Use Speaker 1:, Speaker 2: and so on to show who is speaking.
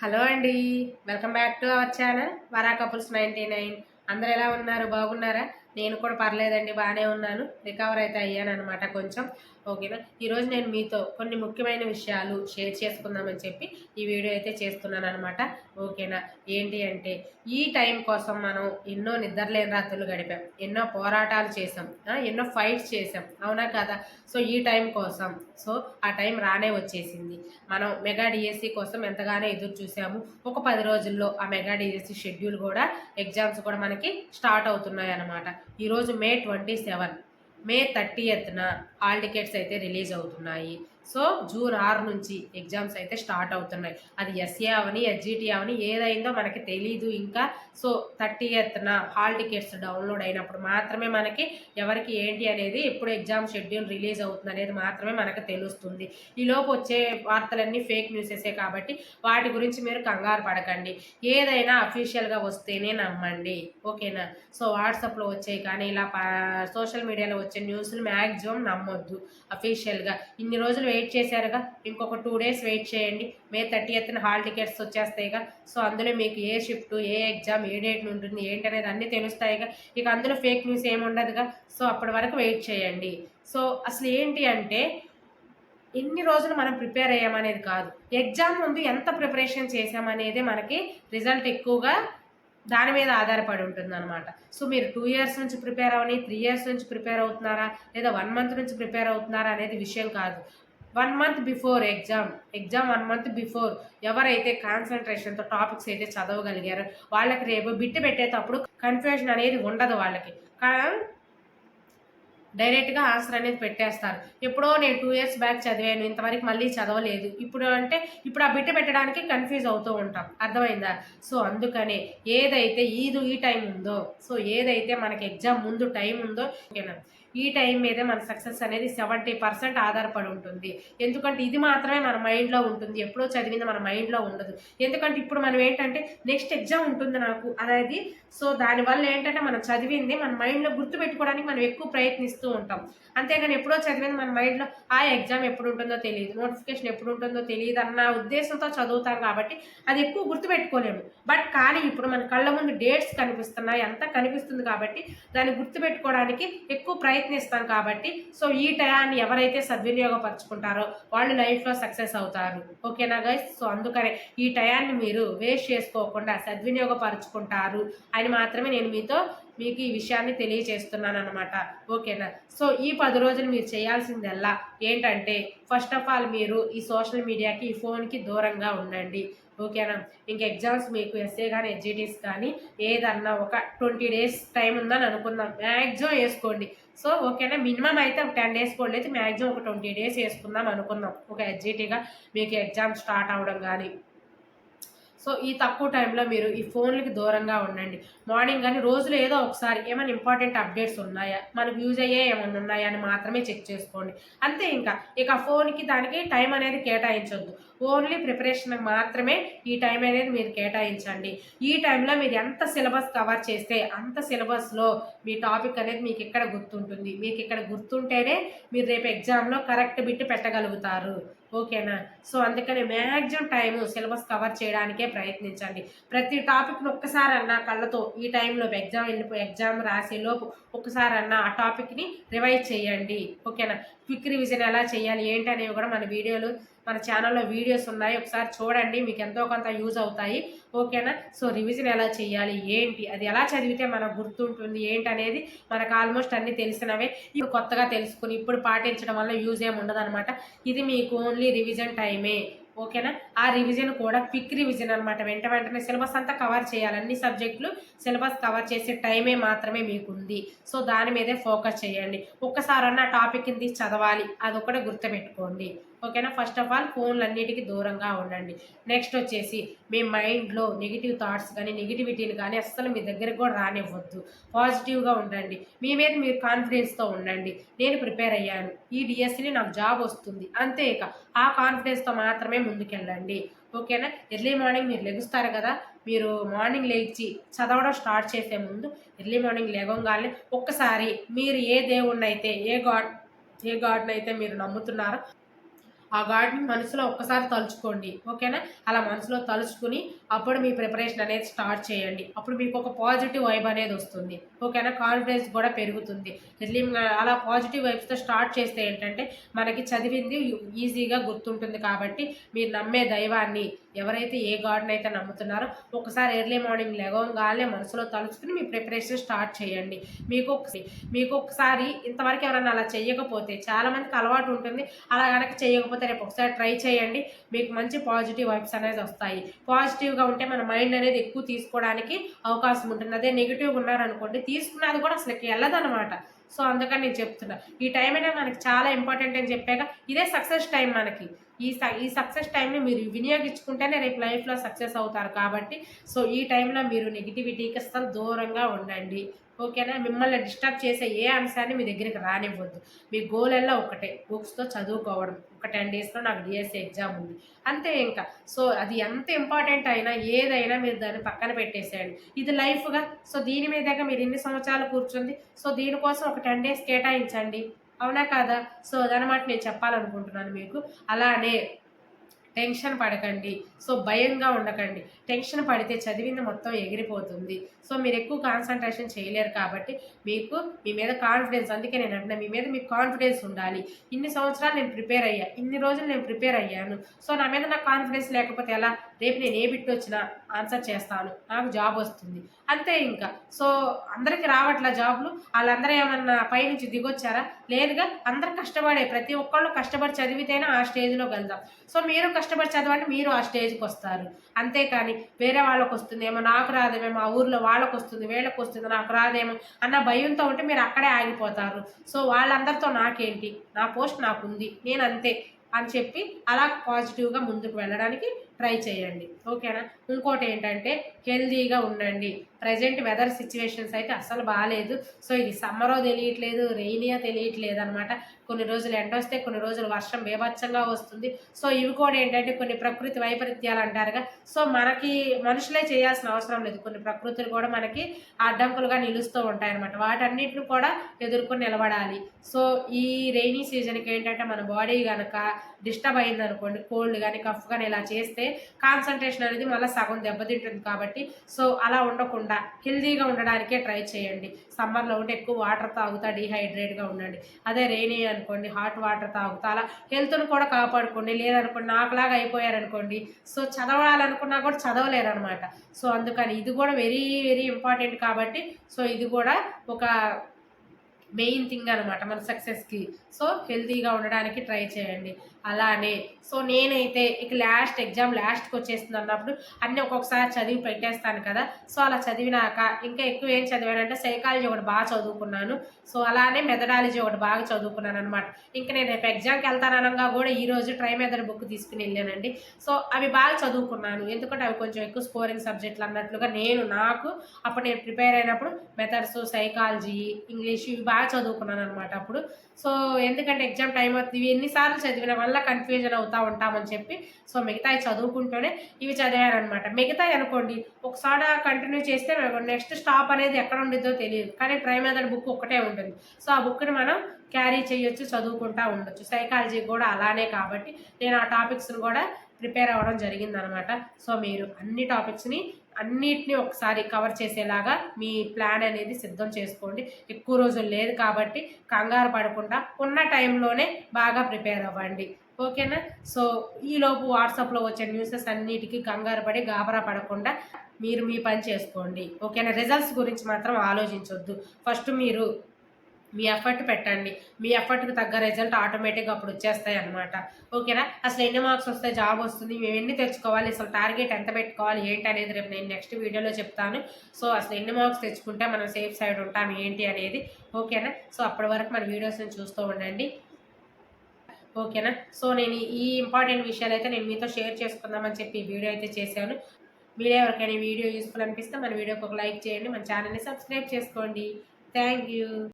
Speaker 1: Hello అండి welcome back to our channel Vara couples ninety nine. అందరు ఎలా ఉన్నారు బాగున్నారా? నేను కూడా పర్లేదండి బాగానే ఉన్నాను. రికవర్ అయితే అయ్యాను అనమాట కొంచెం. ఓకేనా? ఈరోజు నేను మీతో కొన్ని ముఖ్యమైన విషయాలు షేర్ చేసుకుందామని చెప్పి ఈ వీడియో అయితే చేస్తున్నాను అనమాట ఓకేనా? ఏంటి అంటే ఈ టైం కోసం మనం ఎన్నో నిద్రలేని రాత్రులు గడిపాం. ఎన్నో పోరాటాలు చేసాం ఎన్నో ఫైట్స్ చేసాం అవునా కదా? సో ఈ టైం కోసం. సో ఆ టైం రానే వచ్చేసింది. మనం మెగా డిఎస్సి కోసం ఎంతగానో ఎదురు చూసాము ఒక పది రోజుల్లో ఆ మెగా డిఎస్సి షెడ్యూల్ కూడా ఎగ్జామ్స్ కూడా మనకి స్టార్ట్ అవుతున్నాయి అన్నమాట ఈరోజు మే ట్వంటీ సెవెన్. మే థర్టీయత్న హాల్ టికెట్స్ అయితే రిలీజ్ అవుతున్నాయి. సో జూన్ ఆరు నుంచి ఎగ్జామ్స్ అయితే స్టార్ట్ అవుతున్నాయి. అది ఎస్ఏ అవని ఎస్జిటి అవని ఏదైందో మనకి తెలీదు ఇంకా. సో థర్టీ ఎత్న హాల్ టికెట్స్ డౌన్లోడ్ అయినప్పుడు మాత్రమే మనకి ఎవరికి ఏంటి అనేది ఎప్పుడు ఎగ్జామ్ షెడ్యూల్ రిలీజ్ అవుతుంది అనేది మాత్రమే మనకు తెలుస్తుంది. ఈలోపు వచ్చే వార్తలన్నీ ఫేక్ న్యూసెసే కాబట్టి వాటి గురించి మీరు కంగారు పడకండి. ఏదైనా అఫీషియల్గా వస్తేనే నమ్మండి. ఓకేనా? సో వాట్సాప్లో వచ్చాయి కానీ ఇలా సోషల్ మీడియాలో వచ్చే న్యూస్లు మ్యాక్సిమం నమ్మొద్దు అఫీషియల్గా. ఇన్ని రోజులు వెయిట్ చేశారుగా. ఇంకొక టూ డేస్ వెయిట్ చేయండి. మే థర్టీ ఎత్తున హాల్ టికెట్స్ వచ్చేస్తాయిగా. సో అందులో మీకు ఏ షిఫ్ట్ ఏ ఎగ్జామ్ ఏ డేట్ ఉంటుంది ఏంటి అనేది అన్నీ తెలుస్తాయిగా. ఇక అందులో ఫేక్ న్యూస్ ఏమి ఉండదుగా. సో అప్పటి వరకు వెయిట్ చేయండి. సో అసలు ఏంటి అంటే ఎన్ని రోజులు మనం ప్రిపేర్ అయ్యామనేది కాదు. ఎగ్జామ్ ముందు ఎంత ప్రిపరేషన్ చేసామనేది మనకి రిజల్ట్ ఎక్కువగా దాని మీద ఆధారపడి ఉంటుంది అనమాట సో మీరు టూ ఇయర్స్ నుంచి ప్రిపేర్ అవని త్రీ ఇయర్స్ నుంచి ప్రిపేర్ అవుతున్నారా లేదా వన్ మంత్ నుంచి ప్రిపేర్ అవుతున్నారా అనేది విషయం కాదు. One month before exam exam one month before ఎవరైతే కాన్సన్ట్రేషన్తో టాపిక్స్ అయితే చదవగలిగారో వాళ్ళకి రేపు బిట్టు పెట్టేటప్పుడు కన్ఫ్యూజన్ అనేది ఉండదు వాళ్ళకి. కానీ డైరెక్ట్గా ఆన్సర్ అనేది పెట్టేస్తారు. ఎప్పుడో నేను టూ ఇయర్స్ బ్యాక్ చదివాను ఇంతవరకు మళ్ళీ చదవలేదు. ఇప్పుడు అంటే ఇప్పుడు ఆ బిట్ట పెట్టడానికి కన్ఫ్యూజ్ అవుతూ ఉంటాం. అర్థమైందా? సో అందుకనే ఏదైతే ఈదు ఈ టైం ఉందో సో ఏదైతే మనకి ఎగ్జామ్ ముందు టైం ఉందో ఓకేనా ఈ టైం మీదే మన సక్సెస్ అనేది సెవెంటీ పర్సెంట్ ఆధారపడి ఉంటుంది. ఎందుకంటే ఇది మాత్రమే మన మైండ్లో ఉంటుంది. ఎప్పుడో చదివింది మన మైండ్లో ఉండదు. ఎందుకంటే ఇప్పుడు మనం ఏంటంటే నెక్స్ట్ ఎగ్జామ్ ఉంటుంది నాకు. అనేది సో దానివల్ల ఏంటంటే మనం చదివింది మన మైండ్లో గుర్తుపెట్టుకోవడానికి మనం ఎక్కువ ప్రయత్నిస్తూ ఉంటాం. అంతేగాని ఎప్పుడో చదివింది మన మైండ్లో ఆ ఎగ్జామ్ ఎప్పుడు ఉంటుందో తెలియదు నోటిఫికేషన్ ఎప్పుడు ఉంటుందో తెలియదు అన్న ఉద్దేశంతో చదువుతాం కాబట్టి అది ఎక్కువ గుర్తుపెట్టుకోలేము. బట్ కానీ ఇప్పుడు మన కళ్ళ ముందు డేట్స్ కనిపిస్తున్నాయి అంతా కనిపిస్తుంది కాబట్టి దాన్ని గుర్తుపెట్టుకోవడానికి ఎక్కువ ప్రయత్నిస్తాం కాబట్టి సో ఈ టయాన్ని ఎవరైతే సద్వినియోగపరచుకుంటారో వాళ్ళు లైఫ్లో సక్సెస్ అవుతారు. ఓకేనా గైస్ సో అందుకనే ఈ టయాన్ని మీరు వేస్ట్ చేసుకోకుండా సద్వినియోగపరచుకుంటారు అని మాత్రమే నేను మీతో మీకు ఈ విషయాన్ని తెలియజేస్తున్నాను అనమాట ఓకేనా? సో ఈ పది రోజులు మీరు చేయాల్సిందల్లా ఏంటంటే ఫస్ట్ ఆఫ్ ఆల్ మీరు ఈ సోషల్ మీడియాకి ఈ ఫోన్కి దూరంగా ఉండండి. ఓకేనా? ఇంక ఎగ్జామ్స్ మీకు ఎస్ఏ కానీ ఎడ్జిటీస్ కానీ ఏదన్నా ఒక ట్వంటీ డేస్ టైం ఉందని అనుకుందాం. మ్యాక్సిమం వేసుకోండి. సో ఓకేనా? మినిమం అయితే ఒక టెన్ డేస్ కూడా అయితే మ్యాక్సిమం ఒక ట్వంటీ డేస్ వేసుకుందాం అనుకుందాం. ఒక ఎడ్జిటీగా మీకు ఎగ్జామ్ స్టార్ట్ అవ్వడం కానీ సో ఈ తక్కువ టైంలో మీరు ఈ ఫోన్లకి దూరంగా ఉండండి. మార్నింగ్ కానీ రోజులో ఏదో ఒకసారి ఏమైనా ఇంపార్టెంట్ అప్డేట్స్ ఉన్నాయా? మనకు యూజ్ అయ్యే ఏమైనా ఉన్నాయా అని మాత్రమే చెక్ చేసుకోండి. అంతే ఇంకా. ఇక ఫోన్కి దానికి టైం అనేది కేటాయించొద్దు. ఓన్లీ ప్రిపరేషన్ మాత్రమే ఈ టైం అనేది మీరు కేటాయించండి. ఈ టైంలో మీరు ఎంత సిలబస్ కవర్ చేస్తే అంత సిలబస్లో మీ టాపిక్ అనేది మీకు ఇక్కడ గుర్తుంటుంది? మీకు ఇక్కడ గుర్తుంటేనే మీరు రేపు ఎగ్జామ్లో కరెక్ట్ బిట్ పెట్టగలుగుతారు. ఓకేనా? సో అందుకని మ్యాక్సిమం టైము సిలబస్ కవర్ చేయడానికే ప్రయత్నించండి. ప్రతి టాపిక్ను ఒక్కసారి అన్నా కళ్ళతో ఈ టైంలో ఎగ్జామ్ వెళ్ళిపో ఎగ్జామ్ రాసే లోపు ఒక్కసారి అన్నా ఆ టాపిక్ని రివైజ్ చేయండి. ఓకేనా? క్విక్ రివిజన్ ఎలా చేయాలి ఏంటి అనేవి కూడా మన వీడియోలు మన ఛానల్లో వీడియోస్ ఉన్నాయి. ఒకసారి చూడండి మీకు ఎంతో కొంత యూజ్ అవుతాయి. ఓకేనా? సో రివిజన్ ఎలా చేయాలి? ఏంటి? అది ఎలా చదివితే మనకు గుర్తుంటుంది? ఏంటి అనేది మనకు ఆల్మోస్ట్ అన్ని తెలిసినవే. ఇప్పుడు కొత్తగా తెలుసుకుని ఇప్పుడు పాటించడం వల్ల యూజ్ ఏమి ఉండదు ఇది మీకు ఓన్లీ రివిజన్ టైమే. ఓకేనా? ఆ రివిజన్ కూడా క్విక్ రివిజన్ అనమాట వెంట వెంటనే సిలబస్ అంతా కవర్ చేయాలి. అన్ని సబ్జెక్టులు సిలబస్ కవర్ చేసే టైమే మాత్రమే మీకు ఉంది సో దాని మీదే ఫోకస్ చేయండి. ఒక్కసారన్నా టాపిక్ కింద చదవాలి. అదొకటే గుర్తుపెట్టుకోండి. ఓకేనా? ఫస్ట్ ఆఫ్ ఆల్ ఫోన్లు అన్నిటికీ దూరంగా ఉండండి. నెక్స్ట్ వచ్చేసి మీ మైండ్లో నెగిటివ్ థాట్స్ కానీ నెగిటివిటీని కానీ అస్సలు మీ దగ్గరకు కూడా రానివ్వద్దు. పాజిటివ్గా ఉండండి. మీ మీద మీరు కాన్ఫిడెన్స్తో ఉండండి. నేను ప్రిపేర్ అయ్యాను. ఈ డిఎస్సిని నాకు జాబ్ వస్తుంది. అంతే ఇక. ఆ కాన్ఫిడెన్స్తో మాత్రమే ముందుకెళ్ళండి. ఓకేనా? ఎర్లీ మార్నింగ్ మీరు లెగుస్తారు కదా? మీరు మార్నింగ్ లేచి చదవడం స్టార్ట్ చేసే ముందు ఎర్లీ మార్నింగ్ లేవగానే ఒక్కసారి మీరు ఏ దేవుణ్ణి అయితే ఏ గాడ్ ఏ గాడ్ని అయితే మీరు నమ్ముతున్నారో ఆ గాడ్ని మనసులో ఒక్కసారి తలుచుకోండి ఓకేనా? అలా మనసులో తలుచుకుని అప్పుడు మీ ప్రిపరేషన్ అనేది స్టార్ట్ చేయండి. అప్పుడు మీకు ఒక పాజిటివ్ వైబ్ అనేది వస్తుంది. ఓకేనా? కాన్ఫిడెన్స్ కూడా పెరుగుతుంది. ఎర్లీ అలా పాజిటివ్ వైబ్స్తో స్టార్ట్ చేస్తే ఏంటంటే మనకి చదివింది ఈజీగా గుర్తుంటుంది కాబట్టి మీరు నమ్మే దైవాన్ని ఎవరైతే ఏ గాడ్ని అయితే నమ్ముతున్నారో ఒకసారి ఎర్లీ మార్నింగ్ లెగవగానే మనసులో తలుచుకుని మీ ప్రిపరేషన్ స్టార్ట్ చేయండి. మీకు ఒకసారి మీకు ఒకసారి ఇంతవరకు ఎవరైనా అలా చేయకపోతే చాలామందికి అలవాటు ఉంటుంది. అలా కనుక చేయకపోతే రేపు ఒకసారి ట్రై చేయండి. మీకు మంచి పాజిటివ్ వైబ్స్ అనేది వస్తాయి. పాజిటివ్గా ఉంటే మన మైండ్ అనేది ఎక్కువ తీసుకోవడానికి అవకాశం ఉంటుంది. అదే నెగిటివ్ ఉన్నారనుకోండి తీసుకున్నది కూడా అసలు వెళ్ళదనమాట సో అందుకని నేను చెప్తున్నా. ఈ టైం అనేది మనకి చాలా ఇంపార్టెంట్ అని చెప్పాక ఇదే సక్సెస్ టైం మనకి. ఈ స ఈ సక్సెస్ టైంని మీరు వినియోగించుకుంటేనే రేపు లైఫ్లో సక్సెస్ అవుతారు కాబట్టి సో ఈ టైంలో మీరు నెగిటివిటీకి అసలు దూరంగా ఉండండి. ఓకేనా? మిమ్మల్ని డిస్టర్బ్ చేసే ఏ అంశాన్ని మీ దగ్గరికి రానివ్వద్దు. మీ గోల్ ఎలా ఒకటే బుక్స్తో చదువుకోవడం. ఒక టెన్ డేస్లో నాకు డిఎస్సీ ఎగ్జామ్ ఉంది. అంతే ఇంకా. సో అది ఎంత ఇంపార్టెంట్ అయినా ఏదైనా మీరు దాన్ని పక్కన పెట్టేసేయండి. ఇది లైఫ్గా సో దీని మీదగా మీరు ఇన్ని సంవత్సరాలు కూర్చుంది. సో దీనికోసం ఒక టెన్ డేస్ కేటాయించండి. అవునా కాదా? సో అదనమాట నేను చెప్పాలనుకుంటున్నాను మీకు. అలానే టెన్షన్ పడకండి. సో భయంగా ఉండకండి. టెన్షన్ పడితే చదివింది మొత్తం ఎగిరిపోతుంది. సో మీరు ఎక్కువ కాన్సన్ట్రేషన్ చేయలేరు కాబట్టి మీకు మీ మీద కాన్ఫిడెన్స్ అందుకే నేను అంటున్నా మీ మీద మీకు కాన్ఫిడెన్స్ ఉండాలి. ఇన్ని సంవత్సరాలు నేను ప్రిపేర్ అయ్యా ఇన్ని రోజులు నేను ప్రిపేర్ అయ్యాను. సో నా మీద నాకు కాన్ఫిడెన్స్ లేకపోతే ఎలా? రేపు నేను ఏ బిట్ వచ్చినా ఆన్సర్ చేస్తాను. నాకు జాబ్ వస్తుంది. అంతే ఇంకా. సో అందరికి రావట్లా జాబ్లు? వాళ్ళందరూ ఏమన్నా పైనుంచి దిగొచ్చారా? లేదుగా అందరు కష్టపడే ప్రతి ఒక్కళ్ళు కష్టపడి చదివితేనే ఆ స్టేజ్లో వెళ్దాం. సో మీరు కష్టపడి చదవండి మీరు ఆ స్టేజ్కి వస్తారు. అంతేకాని వేరే వాళ్ళకి వస్తుందేమో నాకు రాదేమో మా ఊర్లో వాళ్ళకి వస్తుంది వీళ్ళకి వస్తుంది నాకు రాదేమో అన్న భయంతో ఉంటే మీరు అక్కడే ఆగిపోతారు. సో వాళ్ళందరితో నాకేంటి? నా పోస్ట్ నాకుంది నేను అంతే అని చెప్పి అలా పాజిటివ్గా ముందుకు వెళ్ళడానికి ట్రై చేయండి. ఓకేనా? ఇంకోటి ఏంటంటే హెల్దీగా ఉండండి. ప్రజెంట్ వెదర్ సిచ్యువేషన్స్ అయితే అసలు బాగాలేదు సో ఇది సమ్మరో తెలియట్లేదు రెయినియో తెలియట్లేదు అనమాట కొన్ని రోజులు ఎండ వస్తే కొన్ని రోజులు వర్షం బేభత్సంగా వస్తుంది. సో ఇవి కూడా ఏంటంటే కొన్ని ప్రకృతి వైపరీత్యాలు అంటారుగా. సో మనకి మనుషులే చేయాల్సిన అవసరం లేదు. కొన్ని ప్రకృతులు కూడా మనకి అడ్డంకులుగా నిలుస్తూ ఉంటాయన్నమాట. వాటన్నిటిని కూడా ఎదుర్కొని నిలబడాలి. సో ఈ రెయినీ సీజన్కి ఏంటంటే మన బాడీ కనుక డిస్టర్బ్ అయింది అనుకోండి కోల్డ్ కానీ కఫ్ కానీ ఇలా చేస్తే కాన్సన్ట్రేషన్ అనేది మళ్ళీ సగం దెబ్బతింటుంది కాబట్టి సో అలా ఉండకుండా హెల్తీగా ఉండడానికే ట్రై చేయండి. సమ్మర్లో ఉంటే ఎక్కువ వాటర్ తాగుతా డిహైడ్రేట్గా ఉండండి. అదే రెయినీ అనుకోండి హాట్ వాటర్ తాగుతా అలా హెల్త్ను కూడా కాపాడుకోండి. లేదనుకోండి నాకులాగా అయిపోయారనుకోండి సో చదవాలనుకున్నా కూడా చదవలేరు అనమాట సో అందుకని ఇది కూడా వెరీ వెరీ ఇంపార్టెంట్ కాబట్టి సో ఇది కూడా ఒక మెయిన్ థింగ్ అనమాట మన సక్సెస్కి సో హెల్తీగా ఉండడానికి ట్రై చేయండి. అలానే. సో నేనైతే ఇక లాస్ట్ ఎగ్జామ్ లాస్ట్కి వచ్చేస్తుంది అన్నప్పుడు అన్నీ ఒక్కొక్కసారి చదివి పెట్టేస్తాను కదా. సో అలా చదివినాక ఇంకా ఎక్కువ ఏం చదివానంటే సైకాలజీ ఒకటి బాగా చదువుకున్నాను. సో అలానే మెథడాలజీ ఒకటి బాగా చదువుకున్నాను అనమాట ఇంకా నేను రేపు ఎగ్జామ్కి వెళ్తాననగా కూడా ఈరోజు ట్రై మెథడ్ బుక్ తీసుకుని వెళ్ళానండి. సో అవి బాగా చదువుకున్నాను. ఎందుకంటే అవి కొంచెం ఎక్కువ స్కోరింగ్ సబ్జెక్టులు అన్నట్లుగా నేను నాకు అప్పుడు నేను ప్రిపేర్ అయినప్పుడు మెథడ్స్ సైకాలజీ ఇంగ్లీష్ ఇవి బాగా చదువుకున్నాను అనమాట అప్పుడు. సో ఎందుకంటే ఎగ్జామ్ టైం అవుతుంది. ఇవి ఎన్నిసార్లు చదివిన వల్ల కన్ఫ్యూజన్ అవుతా ఉంటామని చెప్పి సో మిగతాయి చదువుకుంటూనే ఇవి చదివారనమాట మిగతాయి అనుకోండి ఒకసారి కంటిన్యూ చేస్తే నెక్స్ట్ స్టాప్ అనేది ఎక్కడ ఉండిద్దో తెలియదు. కానీ ట్రై మెథడ్ బుక్ ఒకటే ఉంటుంది. సో ఆ బుక్ని మనం క్యారీ చేయొచ్చు చదువుకుంటా ఉండొచ్చు. సైకాలజీ కూడా అలానే కాబట్టి నేను ఆ టాపిక్స్ని కూడా ప్రిపేర్ అవ్వడం జరిగిందనమాట సో మీరు అన్ని టాపిక్స్ని అన్నిటినీ ఒకసారి కవర్ చేసేలాగా మీ ప్లాన్ అనేది సిద్ధం చేసుకోండి. ఎక్కువ రోజులు లేదు కాబట్టి కంగారు పడకుండా ఉన్న టైంలోనే బాగా ప్రిపేర్ అవ్వండి. ఓకేనా? సో ఈలోపు వాట్సాప్లో వచ్చే న్యూసెస్ అన్నిటికీ కంగారు పడి గాబరా పడకుండా మీరు మీ పని చేసుకోండి. ఓకేనా? రిజల్ట్స్ గురించి మాత్రం ఆలోచించొద్దు. ఫస్ట్ మీరు మీ ఎఫర్ట్ పెట్టండి. మీ ఎఫర్ట్కి తగ్గ రిజల్ట్ ఆటోమేటిక్గా అప్పుడు వచ్చేస్తాయి అనమాట ఓకేనా? అసలు ఎన్ని మార్క్స్ వస్తే జాబ్ వస్తుంది? మేము ఎన్ని తెచ్చుకోవాలి? అసలు టార్గెట్ ఎంత పెట్టుకోవాలి? ఏంటి అనేది రేపు నేను నెక్స్ట్ వీడియోలో చెప్తాను. సో అసలు ఎన్ని మార్క్స్ తెచ్చుకుంటే మనం సేఫ్ సైడ్ ఉంటాం? ఏంటి అనేది? ఓకేనా? సో అప్పటి వరకు మన వీడియోస్ని చూస్తూ ఉండండి. ఓకేనా? సో నేను ఈ ఇంపార్టెంట్ విషయాలు అయితే నేను మీతో షేర్ చేసుకుందామని చెప్పి వీడియో అయితే చేశాను. మీరు ఎవరికైనా వీడియో యూస్ఫుల్ అనిపిస్తే మన వీడియోకి ఒక లైక్ చేయండి మన ఛానల్ని సబ్స్క్రైబ్ చేసుకోండి. Thank you.